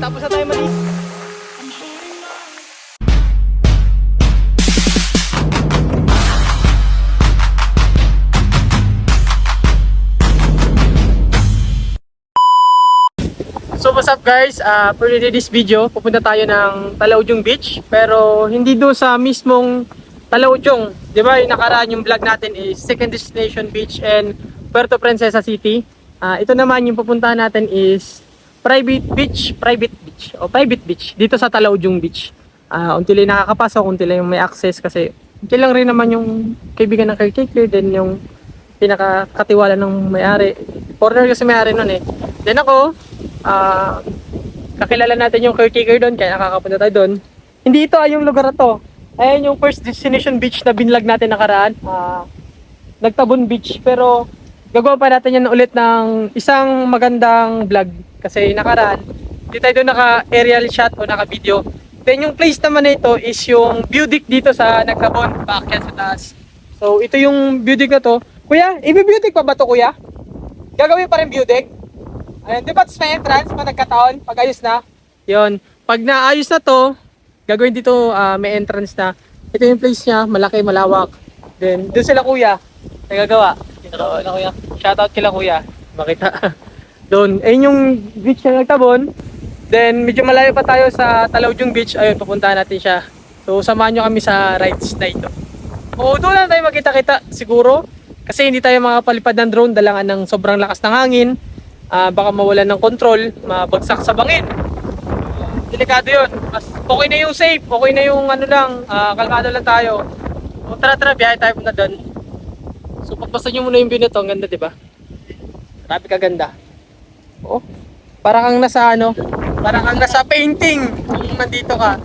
tapos na tayo mali. So what's up guys, uh, for this video, pupunta tayo ng Talaujong Beach pero hindi doon sa mismong Talaujong. Di ba yung nakaraan yung vlog natin is second destination beach and Puerto Princesa City. Ah, ito naman yung pupuntahan natin is private beach, private beach o private beach dito sa Talaujong Beach. Ah, unti lang nakakapasok, unti lang may access kasi unti lang rin naman yung kaibigan ng caretaker then yung pinakakatiwala ng may-ari. Foreigner kasi may-ari nun eh. Then ako, ah kakilala natin yung caretaker doon kaya nakakapunta tayo doon. Hindi ito ay yung lugar na to. Ayan yung first destination beach na binlag natin nakaraan. Ah Nagtabon Beach pero gagawa pa natin yan ulit ng isang magandang vlog kasi nakaraan hindi tayo doon naka aerial shot o naka video. Then yung place naman na ito is yung view deck dito sa Nagtabon, paakyat sa taas. So ito yung view deck na to. Kuya, i-view pa ba to kuya? Gagawin pa rin view deck? Ayun, di ba tapos may entrance pa nagkataon pag ayos na? Yun. Pag naayos na to, gagawin dito ah, may entrance na. Ito yung place niya, malaki, malawak. Then, doon sila kuya, nagagawa. Ginagawa na kuya. Shoutout kila kuya. Makita. doon. Ayun yung beach na nagtabon. Then, medyo malayo pa tayo sa Talaujong Beach. Ayun, pupuntahan natin siya. So, samahan nyo kami sa rides na ito. Oo, doon lang tayo magkita-kita siguro. Kasi hindi tayo makapalipad ng drone dalangan ng sobrang lakas ng hangin. Ah, baka mawalan ng control, mabagsak sa bangin. Delikado yun. Mas okay na yung safe, okay na yung ano lang, ah, kalmado lang tayo. O tara tara, biyahe tayo muna doon. So pagpasa nyo muna yung view nito, ang ganda 'di ba? Grabe kaganda. Oh, para kang nasa ano, para kang nasa painting kung nandito ka.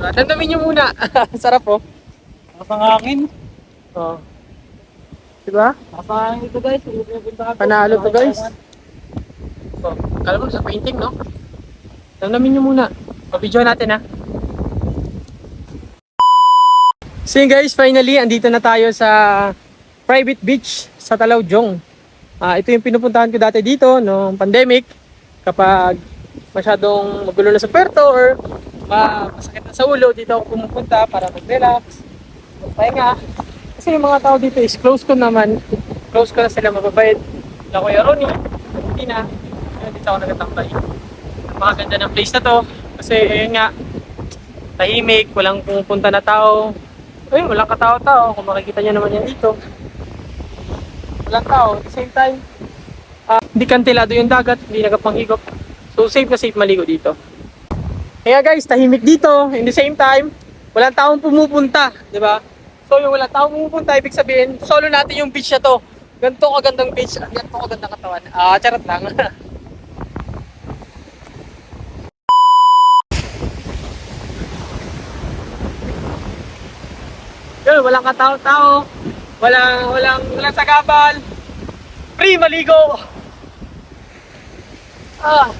Uh, Dandamin nyo muna. Sarap oh. Masang hangin. Oh. Diba? Masang hangin ito guys. Panalo to guys. Oh, kala mo sa painting, no? Damdamin nyo muna. Pabidyo natin ha. So guys, finally, andito na tayo sa private beach sa Talaujong. Ah, ito yung pinupuntahan ko dati dito noong pandemic. Kapag masyadong magulo na sa puerto or ma- masakit na sa ulo, dito ako pumupunta para mag-relax, magpahinga. Kasi yung mga tao dito is close ko naman. Close ko na sila mababait. Na Kuya Ronnie, Tina, yun, dito ako nagatambay. Napakaganda ng place na to. Kasi ayun nga, tahimik, walang pumupunta na tao. Ayun, walang katao-tao. Kung makikita nyo naman yan dito. Walang tao. At the same time, ah, hindi kantilado yung dagat, hindi nagapanghigop. So safe na safe maligo dito. Kaya guys, tahimik dito. In the same time, walang taong pumupunta, di ba? So yung walang taong pumupunta, ibig sabihin, solo natin yung beach na to. Ganito kagandang beach, ganito kagandang katawan. Ah, charot lang. Yun, walang katao-tao. Walang, walang, walang sagabal. Free maligo. Ah.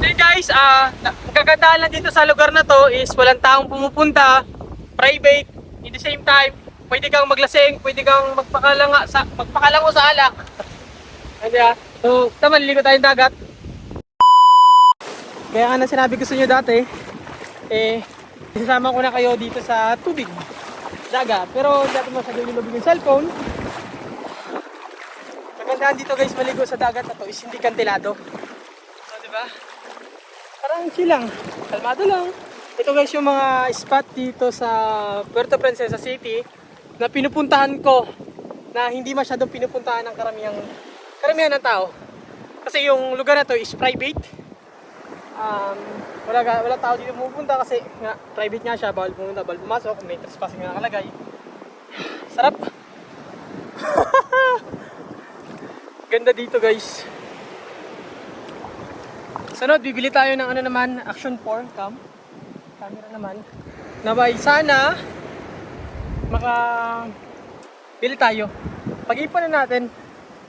So guys, ah, kagandahan lang dito sa lugar na to is walang taong pumupunta, private, in the same time, pwede kang maglasing, pwede kang magpakalanga sa magpakalango sa alak. Ano ya? So, tama niligo tayong dagat. Kaya nga na sinabi ko sa inyo dati, eh, isasama ko na kayo dito sa tubig, dagat. Pero hindi natin masyadong ilubig yung cellphone. Kagandahan dito guys, maligo sa dagat na to is hindi kantilado. So, di ba? Parang chill lang. Kalmado lang. Ito guys yung mga spot dito sa Puerto Princesa City na pinupuntahan ko na hindi masyadong pinupuntahan ng karamihang karamihan ng tao. Kasi yung lugar na to is private. Um, wala, wala tao dito pupunta kasi nga, private nga siya, bawal pumunta, bawal pumasok, may trespassing na nakalagay. Sarap. Ganda dito guys. Sunod, bibili tayo ng ano naman, Action 4 cam. Camera naman. Nabay, sana maka bili tayo. Pag-ipon na natin,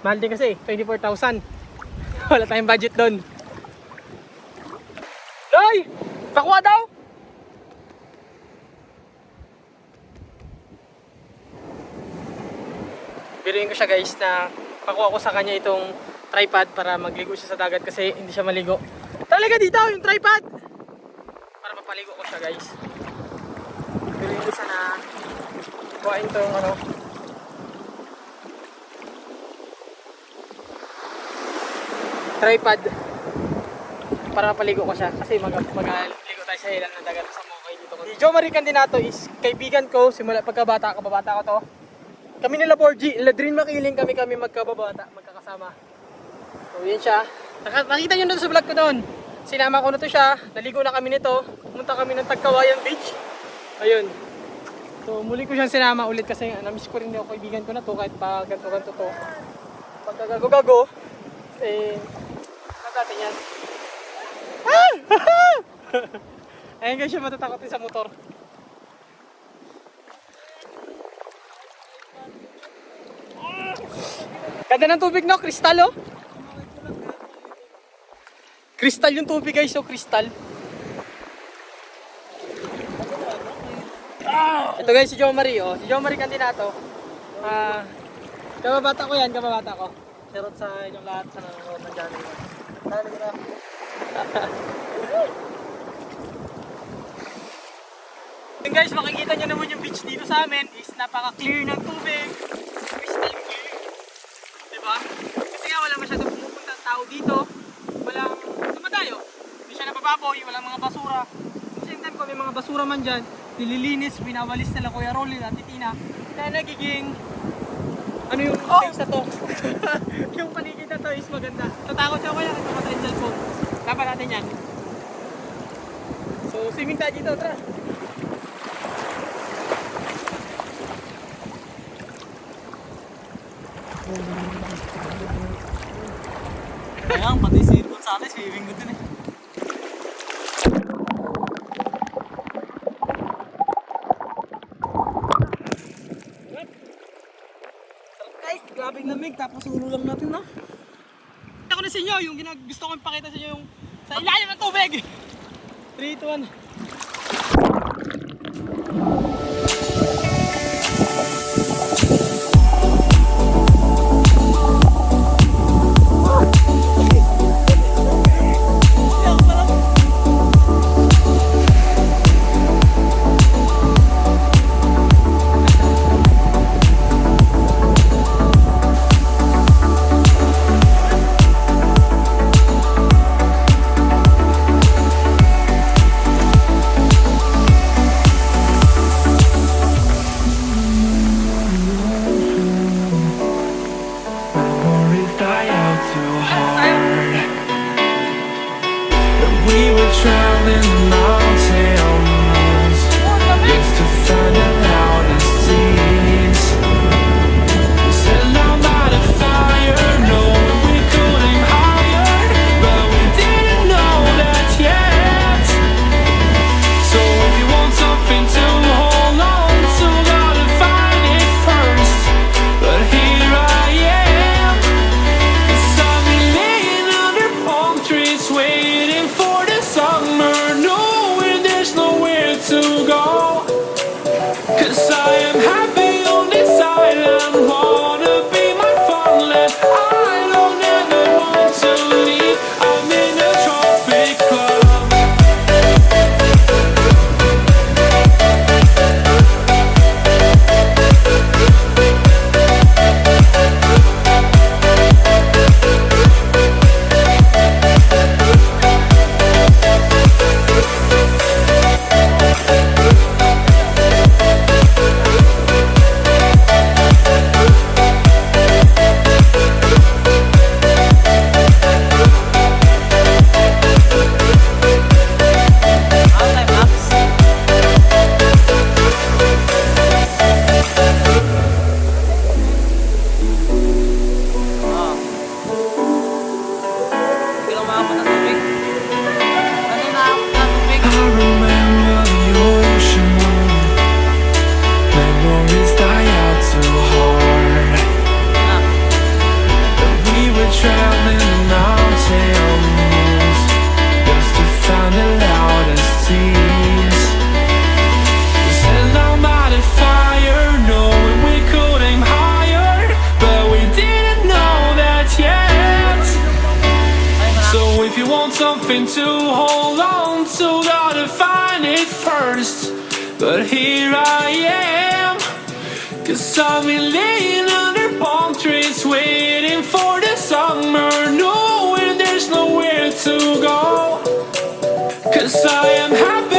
mahal din kasi, 24,000. Wala tayong budget doon. Loy! Pakuha daw! Biruin ko siya guys na pakuha ko sa kanya itong tripod para magligo siya sa dagat kasi hindi siya maligo. Talaga dito yung tripod! Para mapaligo ko siya guys. Pero yung isa na kuhain to yung ano. Tripod. Para mapaligo ko siya kasi mag magligo tayo sa ilan ng dagat sa Mokay dito. Si Joe Marie Candinato is kaibigan ko simula pagkabata, kababata ko to. Kami nila 4G, Ladrin Makiling kami kami magkababata, magkakasama. So yun siya. Naka- Nakita nyo doon sa vlog ko doon. Sinama ko na to siya, naligo na kami nito. Pumunta kami ng Tagkawayan Beach. Ayun. So muli ko siyang sinama ulit kasi na-miss ko rin yung kaibigan ko na to kahit pa ganto-ganto to. Pagkagago-gago, eh, ano natin yan? Ayun guys, siya matatakotin sa motor. Ganda ng tubig no, kristal oh. Kristal yung tubig guys, oh, kristal. Ito guys, si Jo Marie, oh. Si Jo Marie. Ah, kababata ko yan, kababata ko. Shoutout sa inyong lahat sa nanonood ng channel. Dali na. Yun guys, makikita nyo naman yung beach dito sa amin is napaka-clear ng tubig. Crystal clear. Diba? Kasi nga wala masyadong pumupunta ang tao dito. Walang dumadayo. Hindi siya nabababoy, walang mga basura. The same time, kung may mga basura man dyan, nililinis, binawalis nila Kuya Rolly at Titina. Kaya nagiging ano yung place na to? yung paligid na to is maganda. Tatakot siya kaya ito sa angel phone. Dapat natin yan. So, swimming tayo dito, tara. Ayan, pati si Gonzales, swimming ko din eh. Guys, grabing lamig tapos ulo lang natin na. Na sa inyo, yung gusto kong pakita sa inyo yung sa ilalim ng tubig. 3, 2, 1. Cause I've laying under palm trees, waiting for the summer, knowing there's nowhere to go. Cause I am happy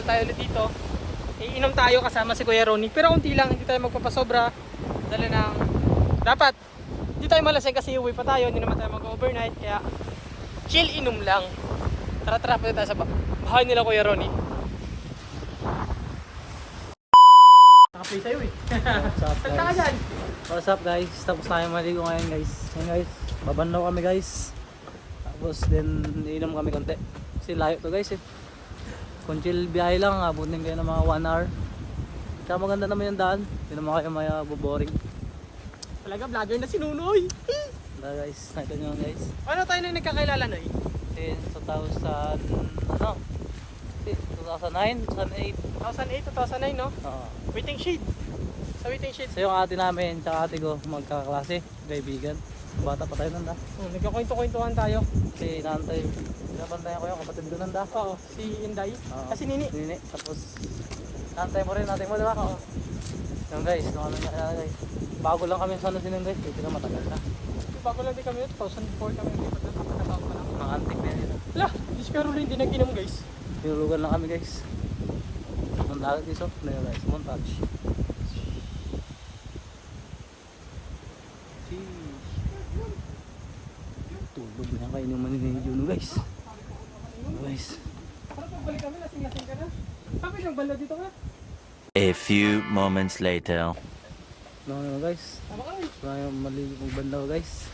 Nakapasyal tayo ulit dito. Iinom tayo kasama si Kuya Ronnie, pero unti lang, hindi tayo magpapasobra. Dala ng, dapat, hindi tayo malasing kasi uwi pa tayo, hindi naman tayo mag-overnight, kaya chill inom lang. Tara tara, punta tayo sa ba- bahay nila Kuya Ronnie. Nakaplay sa'yo eh. What's up guys? What's up guys? Tapos tayo maligo ngayon guys. Ngayon guys, babandaw kami guys. Tapos then iinom kami konti. Kasi layo to guys eh. Kung chill biyahe lang, abutin kayo ng mga 1 hour. Tsaka maganda naman yung daan. Hindi naman kayo may uh, boring. Talaga, vlogger na si Nunoy. Wala guys, nakita nyo guys. Ano tayo na nagkakilala na eh? Since 2000, ano? Eh, 2009, 2008. 2008, 2009 no? Oo. Waiting shed. Sa waiting shed. So yung ate namin, tsaka ate ko, magkaklase, kaibigan. Bata pa tayo nanda. Oh, nagkakwento-kwentuhan tayo. Kasi nantay, pinabantayan ko yung kapatid ko nanda. Oo, si Inday. Oo. Kasi Nini. Nini. Tapos, nantay mo rin, nantay mo, di ba? Oo. Yung guys, nung ano nakilala guys. Bago lang kami sa ano sinun guys, hindi na matagal na. Bago lang din kami, 2004 kami. Pagkakataon pa lang. Mga antik na yun. Wala, di si Caroline din nag-inom guys. Tinulugan lang kami guys. Guys, oh. Ano yun guys, montage. Sheesh. Tulog na yan kayo naman ni Juno guys. Guys. Parang pagbalik kami, lasing-lasing ka na. Sabi lang bala dito ka. A few moments later. Ano ano guys? Tama ka rin. Wala yung mali yung bandaw guys.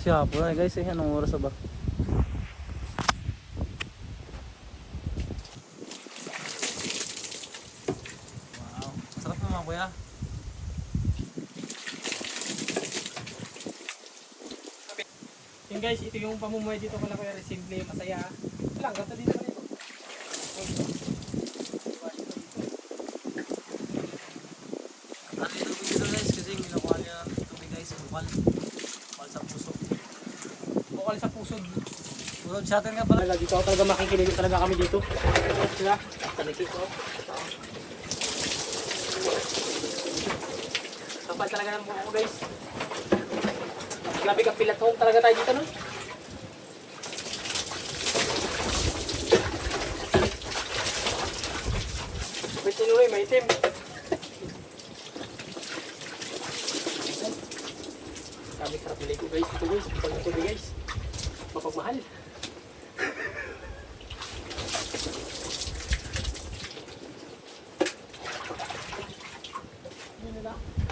Kasi hapon na guys eh. Anong oras na ba? Wow. Sarap naman kuya. Yung guys, ito yung pamumuhay dito ko lang kuya. Simple, masaya. Wala, ganda dito kanito. Ano yung tubig dito guys? Kasi ginakuha niya ng tubig guys. Bukal. Bukal sa puso. Puso. Tulad sa atin nga pala. Dito ako talaga makikinig talaga kami dito. Sila. Talikit ko. Kapal talaga ng buko ko guys. Grabe ka pilaton talaga tayo dito no? Wait, sinuloy, may itim. Sabi sarap nilay ko guys. Ito guys, pag guys. Mapagmahal.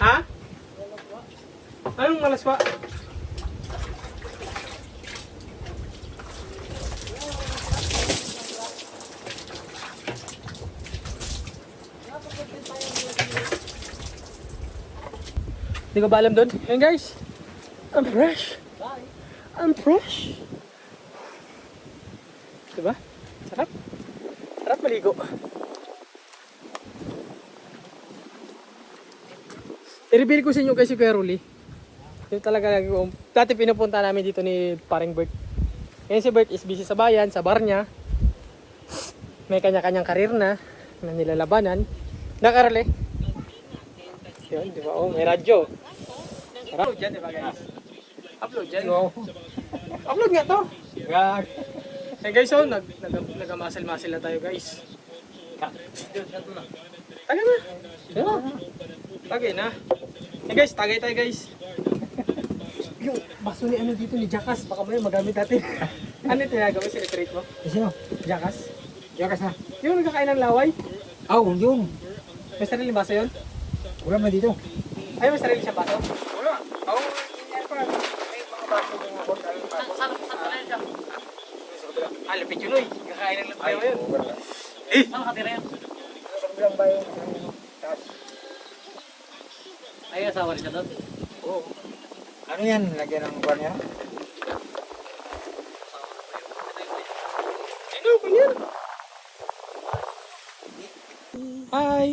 Ha? Anong malaswa? Hindi ko ba alam doon? Yan guys. I'm fresh. I'm fresh. Diba? Sarap. Sarap maligo. I-reveal ko sa inyo guys si Kuya Ruli. Yung talaga lagi ko. Dati pinupunta namin dito ni paring Bert. Ngayon si Bert is busy sa bayan, sa bar niya. May kanya-kanyang karir na na nilalabanan. Nakarali. Yun, di ba? Oh, may radyo. Upload dyan, di ba guys? Upload dyan. Upload nga to. Gag. Eh guys, oh, nag, nag, nag-muscle-muscle na tayo guys. Taga na. Tagay na. Eh guys, tagay tayo guys. Yung baso ni ano dito ni Jackass, baka mo magamit natin. ano yung tinagawa, celebrate mo? Sino? Jackass? Yakas na. Yung nagkakain ng laway? Ah, oh, yun. May sariling baso yun? Wala man dito. Ay, may sarili siyang baso? Wala. Oh, hindi pa. May mga baso ng mga hotel. Saan, saan, saan, saan, Ah, lupit yun, oy. Kakain ng lupit yun. wala. Saan nakatira yan? Sobrang bayo. Ay, asawa rin siya doon. oh. Ano yan? Lagyan ng buwan yan? Ano ba yan? Hi!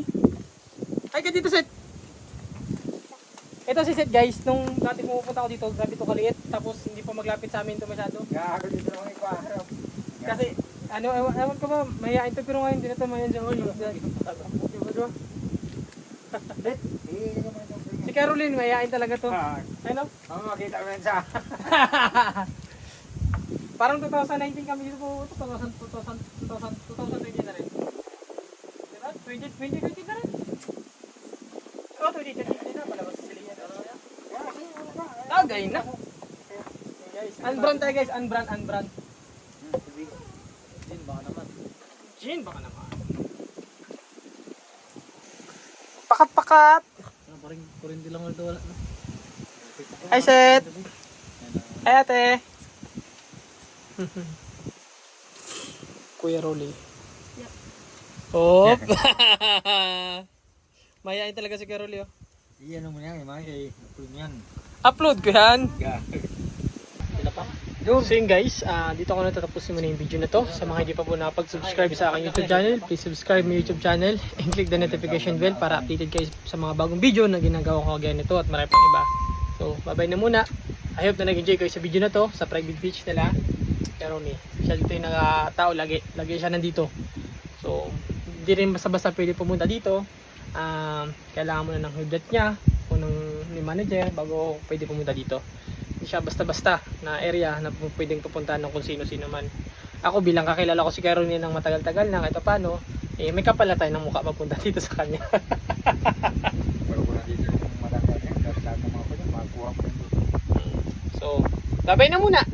Hi ka dito, Seth! Ito si Seth guys, nung dati pumupunta ako dito, grabe to kaliit, tapos hindi pa maglapit sa amin ito masyado. Gago dito naman ipaharap. Kasi, ano, ewan, ewan ko ba, mahihain to, pero ngayon, hindi na to mahihain siya. Uy, diba, diba? Eh, naman itong Si Caroline, mahihain talaga to. Ano? Oo, makita mo yan sa... Parang 2019 kami dito po, 2000, 2000, 2000, 2020 na rin. Diba? 20, 2020 na rin. Oh, 2020 na, palabas si Celia. Ah, gayin na. Unbrand tayo guys, unbrand, unbrand. Din, baka naman. Gin, baka naman. Pakat-pakat! Ano, parang kurindi lang ulit wala. no? Hi, Seth! Hi, ate! Kuya Rolly. Oh! Mayayain talaga si Kuya Rolly, oh. Iyan mo yan, mga kay Upload yan. Upload ko yan! Pa. So yun guys, ah, dito ko natatapusin muna yung video na to. Sa mga hindi pa po nakapag-subscribe sa aking YouTube channel, please subscribe my YouTube channel and click the notification bell para updated kayo sa mga bagong video na ginagawa ko again nito at marami pang iba. So, bye-bye na muna. I hope na nag-enjoy kayo sa video na to, sa private beach nila. Pero ni, siya dito yung nakatao, lagi, lagi siya nandito. So, hindi rin basta-basta pwede pumunta dito. Um, kailangan mo na ng hudat niya o ng ni manager bago pwede pumunta dito hindi siya basta-basta na area na pwedeng pupuntahan ng kung sino-sino man. Ako bilang kakilala ko si Caroline ng matagal-tagal na kahit paano, eh may kapala tayo ng mukha papunta dito sa kanya. So, babay na muna!